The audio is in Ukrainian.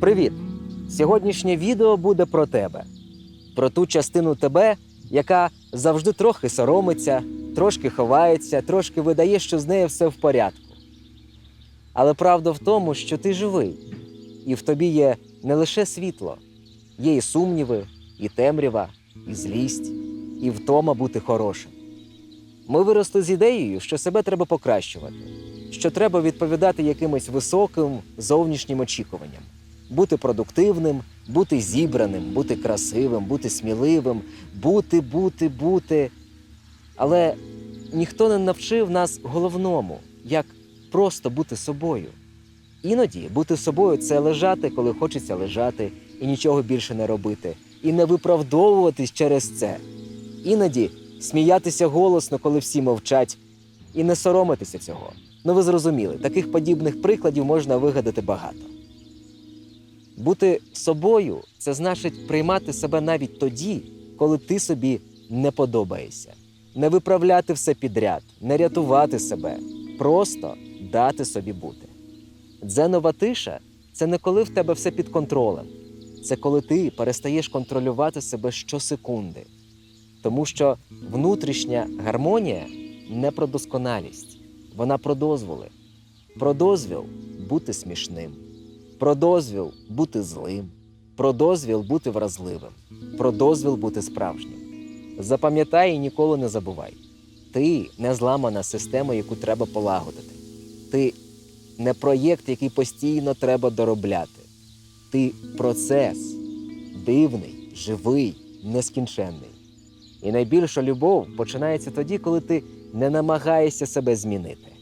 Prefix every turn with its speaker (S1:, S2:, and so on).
S1: Привіт! Сьогоднішнє відео буде про тебе, про ту частину тебе, яка завжди трохи соромиться, трошки ховається, трошки видає, що з нею все в порядку. Але правда в тому, що ти живий, і в тобі є не лише світло, є і сумніви, і темрява, і злість, і втома бути хорошим. Ми виросли з ідеєю, що себе треба покращувати, що треба відповідати якимось високим зовнішнім очікуванням, бути продуктивним, бути зібраним, бути красивим, бути сміливим, бути, бути, бути. Але ніхто не навчив нас головному, як просто бути собою. Іноді бути собою це лежати, коли хочеться лежати, і нічого більше не робити, і не виправдовуватись через це. Іноді сміятися голосно, коли всі мовчать, і не соромитися цього. Ну ви зрозуміли, таких подібних прикладів можна вигадати багато. Бути собою це значить приймати себе навіть тоді, коли ти собі не подобаєшся, не виправляти все підряд, не рятувати себе, просто дати собі бути. Дзенова тиша це не коли в тебе все під контролем, це коли ти перестаєш контролювати себе щосекунди. Тому що внутрішня гармонія не про досконалість, вона про дозволи, про дозвіл бути смішним, про дозвіл бути злим, про дозвіл бути вразливим, про дозвіл бути справжнім. Запам'ятай і ніколи не забувай. Ти не зламана система, яку треба полагодити. Ти не проєкт, який постійно треба доробляти. Ти процес дивний, живий, нескінченний. І найбільша любов починається тоді, коли ти не намагаєшся себе змінити.